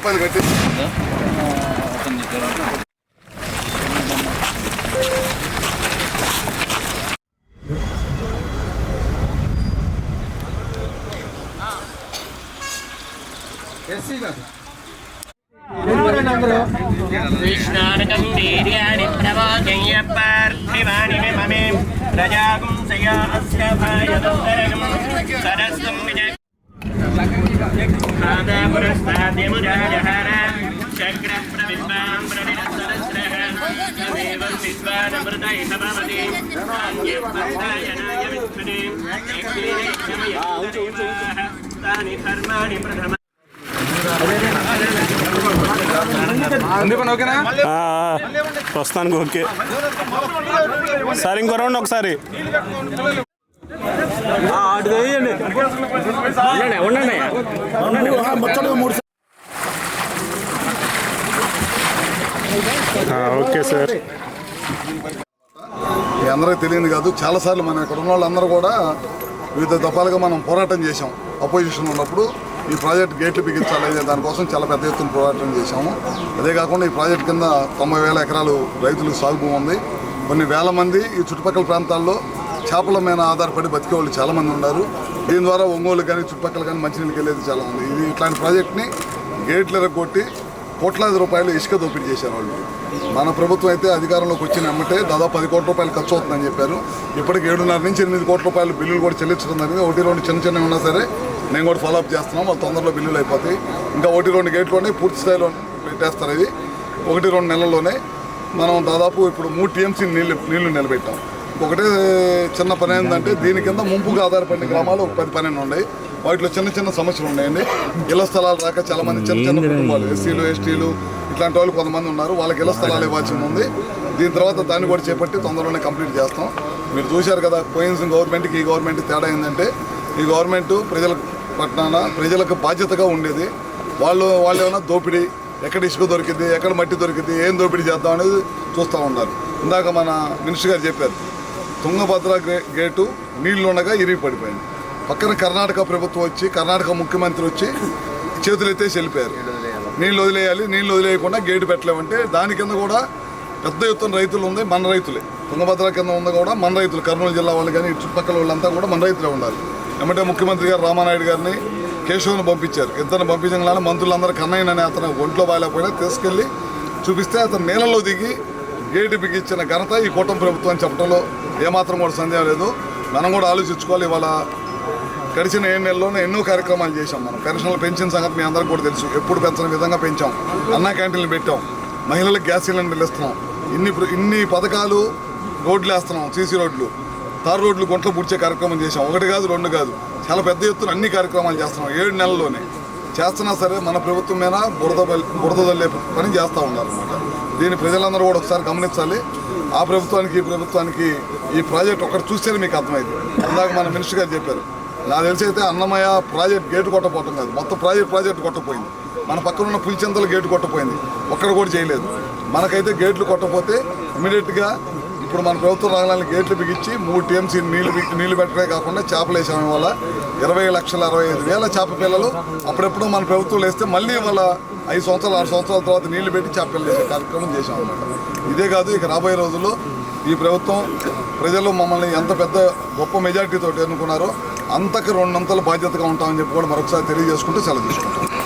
உட்காந்து கட்டு कृष्णार्कन्दीर्याणि प्रवाचय्य पार्थिवानि मे ममे प्रजागुं सया अस्य भायदुत्तरगं सरस्वं विजय ప్రస్తుతానికి ఓకే. సార్ ఇంకో రౌండ్ ఒకసారి. ఆ, ఓకే సార్. మీ అందరికీ తెలియదు కాదు చాలాసార్లు మనం ఇక్కడ ఉన్న వాళ్ళందరూ కూడా వివిధ దఫాలుగా మనం పోరాటం చేశాం. అపోజిషన్ ఉన్నప్పుడు ఈ ప్రాజెక్ట్ గేట్లు బిగించాలి అనే దానికోసం చాలా పెద్ద ఎత్తున పోరాటం చేశాము. అదే కాకుండా ఈ ప్రాజెక్ట్ కింద తొంభై వేల ఎకరాలు రైతులకు సాగు ఉంది. కొన్ని వేల మంది ఈ చుట్టుపక్కల ప్రాంతాల్లో చేపల మీద ఆధారపడి బతికే వాళ్ళు చాలామంది ఉన్నారు. దీని ద్వారా ఒంగోలు కానీ చుట్టుపక్కల కానీ మంచినీళ్ళకి వెళ్ళేది చాలా ఉంది ఇది ఇట్లాంటి ప్రాజెక్ట్ని గేట్లు కొట్టి కోట్లాది రూపాయలు ఇసుక దోపిడీ చేశారు వాళ్ళు. మన ప్రభుత్వం అయితే అధికారంలోకి వచ్చిన వెంబటే దాదాపు పది కోట్ల రూపాయలు ఖర్చు అవుతుందని చెప్పారు. ఇప్పటికి ఏడున్నర నుంచి ఎనిమిది కోట్ల రూపాయలు బిల్లులు కూడా చెల్లించడం జరిగింది. ఒకటి రెండు చిన్న చిన్నవి ఉన్నా సరే నేను కూడా ఫాలోఅప్ చేస్తున్నాం. వాళ్ళు తొందరలో బిల్లులు అయిపోతాయి. ఇంకా ఒకటి రెండు గేట్లోనే పూర్తి స్థాయిలో పెట్టేస్తారు ఇది ఒకటి రెండు నెలల్లోనే మనం దాదాపు ఇప్పుడు మూడు టీఎంసీ నీళ్ళు నీళ్ళు నిలబెట్టాం. ఒకటే చిన్న పని ఏంటంటే దీని కింద ముంపుగా ఆధారపడిన గ్రామాలు ఒక పది పన్నెండు ఉన్నాయి. వాటిలో చిన్న చిన్న సమస్యలు ఉన్నాయండి. ఇళ్ళ స్థలాలు రాక చాలా మంది చిన్న చిన్న కుటుంబాలు ఎస్సీలు ఎస్టీలు ఇట్లాంటి వాళ్ళు కొంతమంది ఉన్నారు. వాళ్ళకి ఇళ్ళ స్థలాలు ఇవ్వాల్సి ఉంది. దీని తర్వాత దాన్ని కూడా చేపట్టి తొందరలోనే కంప్లీట్ చేస్తాం. మీరు చూశారు కదా పోయిన గవర్నమెంట్కి ఈ గవర్నమెంట్ తేడా ఏంటంటే ఈ గవర్నమెంట్ ప్రజల పట్టాన ప్రజలకు బాధ్యతగా ఉండేది. వాళ్ళు వాళ్ళు ఏమైనా దోపిడీ ఎక్కడ ఇసుక దొరికింది ఎక్కడ మట్టి దొరికింది ఏం దోపిడీ చేద్దాం అనేది చూస్తూ ఉంటారు ఇందాక మన మినిస్టర్ గారు చెప్పారు తుంగభద్ర గే- గేటు నీళ్ళుండగా ఇరిగి పడిపోయింది. పక్కన కర్ణాటక ప్రభుత్వం వచ్చి కర్ణాటక ముఖ్యమంత్రి వచ్చి చేతులైతే ఎత్తేసి వెళ్ళిపోయారు నీళ్ళు వదిలేయాలి నీళ్ళు వదిలేయకుండా గేటు పెట్టలేమంటే దాని కింద కూడా పెద్ద ఎత్తున రైతులు ఉంది మన రైతులే. తుంగభద్ర కింద ఉంది కూడా మన రైతులు. కర్నూలు జిల్లా వాళ్ళు కానీ చుట్టుపక్కల వాళ్ళంతా కూడా మన రైతులే ఉండాలి. ఏమంటే ముఖ్యమంత్రి గారు రామానాయుడు గారిని కేశవ్ని పంపించారు. ఇద్దరిని పంపించగానే మంత్రులందరూ కన్నయ్య అనే అతను ఒంట్లో బాగాలేకపోయినా తీసుకెళ్ళి చూపిస్తే అతను నీళ్ళలో దిగి గేటు బిగించిన ఘనత ఈ కూటమి ప్రభుత్వం చెప్పడంలో ఏమాత్రం కూడా సందేహం లేదు. మనం కూడా ఆలోచించుకోవాలి. ఇవాళ గడిచిన ఏడు నెలల్లోనే ఎన్నో కార్యక్రమాలు చేశాం మనం. పెన్షన్లు పెంచిన సంగతి మీ అందరికీ కూడా తెలుసు. ఎప్పుడు పెంచిన విధంగా పెంచాం. అన్నా క్యాంటీన్లు పెట్టాం. మహిళలకు గ్యాస్ సిలిండర్లు ఇస్తున్నాం. ఇన్ని ఇన్ని పథకాలు రోడ్లు వేస్తున్నాం. సీసీ రోడ్లు. తారు రోడ్లు గుంటలు పూడ్చే కార్యక్రమం చేశాం. ఒకటి కాదు రెండు కాదు. చాలా పెద్ద ఎత్తున అన్ని కార్యక్రమాలు చేస్తున్నాం. ఏడు నెలల్లోనే. చేస్తున్నా సరే మన ప్రభుత్వం మీద బురద బల్- బురద తల్లే పని చేస్తూ ఉన్నారు అనమాట దీన్ని ప్రజలందరూ కూడా ఒకసారి గమనించాలి. ఆ ప్రభుత్వానికి ఈ ప్రభుత్వానికి ఈ ప్రాజెక్ట్ ఒకటి చూస్తేనే మీకు అర్థమైంది. ఇందాక మన మినిస్టర్ గారు చెప్పారు. నాకు తెలిసి అయితే అన్నమయ్య ప్రాజెక్ట్ గేటు కొట్టపోవటం కాదు మొత్తం ప్రాజెక్ట్ ప్రాజెక్ట్ కొట్టపోయింది మన పక్కన ఉన్న పులిచెంతలు గేటు కొట్టపోయింది ఒక్కడ కూడా చేయలేదు. మనకైతే గేట్లు కొట్టపోతే ఇమీడియట్గా ఇప్పుడు మన ప్రభుత్వం రాగాలని గేట్లు బిగించి మూడు టీఎంసీ నీళ్ళు బిగి- నీళ్ళు పెట్టడమే కాకుండా చేపలు వేసాం వల్ల ఇరవై లక్షల అరవై ఐదు వేల చేప పిల్లలు అప్పుడెప్పుడు మన ప్రభుత్వం వేస్తే మళ్ళీ వాళ్ళ ఐదు సంవత్సరాలు ఆరు సంవత్సరాల తర్వాత నీళ్ళు పెట్టి చేప పిల్లలు కార్యక్రమం చేసాం అన్నమాట ఇదే కాదు ఇక రాబోయే రోజుల్లో ఈ ప్రభుత్వం ప్రజలు మమ్మల్ని ఎంత పెద్ద గొప్ప మెజార్టీతో ఎన్నుకున్నారో అంతకు రెండంతల బాధ్యతగా ఉంటామని చెప్పి కూడా మరొకసారి తెలియజేసుకుంటూ సెలవు తీసుకుంటాం.